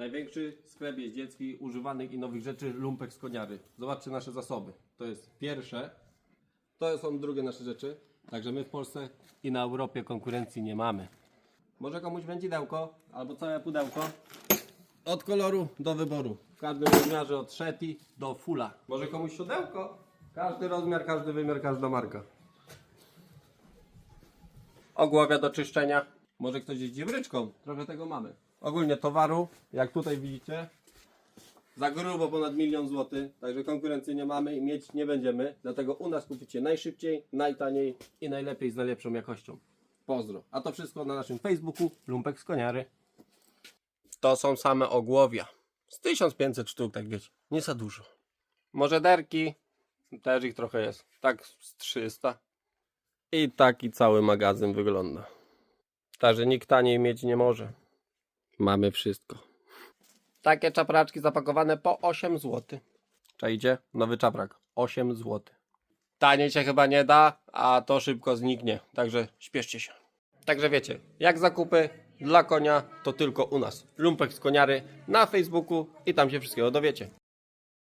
Największy sklep jeździecki używanych i nowych rzeczy Lumpek z Koniary. Zobaczcie nasze zasoby. To jest pierwsze. To są drugie nasze rzeczy. Także my w Polsce i na Europie konkurencji nie mamy. Może komuś wędzidełko albo całe pudełko. Od koloru do wyboru. W każdym rozmiarze od szeti do fula. Może komuś siodełko? Każdy rozmiar, każdy wymiar, każda marka. Ogłowia do czyszczenia. Może ktoś jeździ bryczką. Trochę tego mamy. Ogólnie towaru, jak tutaj widzicie, za grubo ponad milion złotych. Także konkurencji nie mamy i mieć nie będziemy. Dlatego u nas kupicie najszybciej, najtaniej i najlepiej z najlepszą jakością. Pozdro. A to wszystko na naszym Facebooku Lumpek z Koniary. To są same ogłowia. Z 1500 sztuk, tak wiecie. Nie za dużo. Może derki. Też ich trochę jest. Tak z 300. I taki cały magazyn wygląda. Także nikt taniej mieć nie może. Mamy wszystko. Takie czapraczki zapakowane po 8 zł. Czajcie? Nowy czaprak. 8 zł. Taniej się chyba nie da, a to szybko zniknie. Także śpieszcie się. Także wiecie, jak zakupy dla konia, to tylko u nas. Lumpek z koniary na Facebooku i tam się wszystkiego dowiecie.